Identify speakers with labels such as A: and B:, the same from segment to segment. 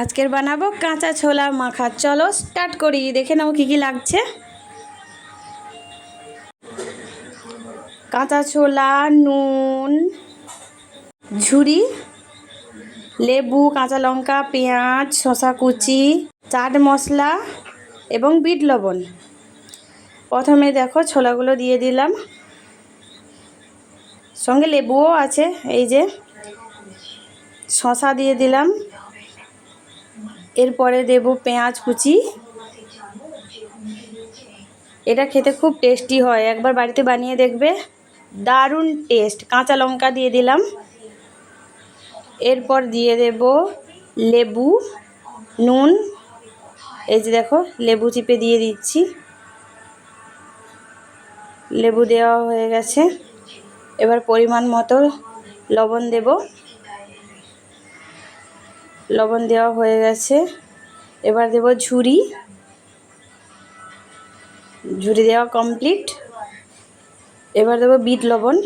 A: আজকের বানাবো কাঁচা ছোলা মাখা। চলো স্টার্ট করি, দেখে নাও কী কী লাগছে। কাঁচা ছোলা, নুন ঝুড়ি লেবু, কাঁচা লঙ্কা, পেঁয়াজ, শসা কুচি, চাট মশলা এবং বিট লবণ। প্রথমে দেখো ছোলাগুলো দিয়ে দিলাম। সঙ্গে লেবুও আছে, এই যে শসা দিয়ে দিলাম। এরপরে দেব পেঁয়াজ কুচি। এটা খেতে খুব টেস্টি হয়। একবার বাড়িতে বানিয়ে দেখবে। দারুণ টেস্ট কাঁচা লঙ্কা দিয়ে দিলাম। এরপর দিয়ে দেব লেবু, নুন। এই যে দেখো, লেবু চিপে দিয়ে দিচ্ছি। লেবু দেওয়া হয়ে গেছে। এবার পরিমাণ মতো লবণ দেব। লবণ দেওয়া হয়ে গেছে। এবার দেব ঝুরি। ঝুরি দেওয়া কমপ্লিট এবার দেবো বিট লবণ।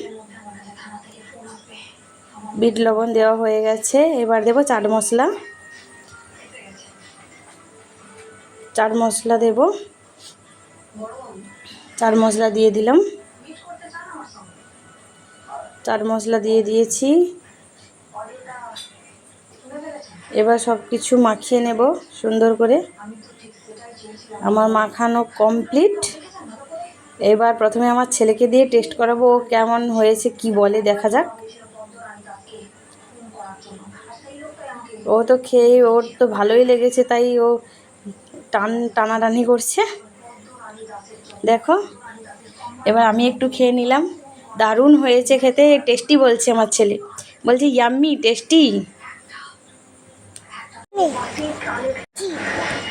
A: বিট লবণ দেওয়া হয়ে গেছে। এবার দেবো চাট মশলা। চাট মশলা দেব। চাট মশলা দিয়ে দিলাম। চাট মশলা দিয়ে দিয়েছি। এবার সব কিছু মাখিয়ে নেব সুন্দর করে। আমার মাখানো কমপ্লিট এবার প্রথমে আমার ছেলেকে দিয়ে টেস্ট করাবো, ও কেমন হয়েছে কি বলে দেখা যাক। ও তো খেয়ে, ওর তো ভালোই লেগেছে, তাই ও টান, টানাটানি করছে। দেখো, এবার আমি একটু খেয়ে নিলাম। দারুণ হয়েছে খেতে টেস্টি বলছে আমার ছেলে। বলছে ইয়াম্মি টেস্টি 内心潮流计。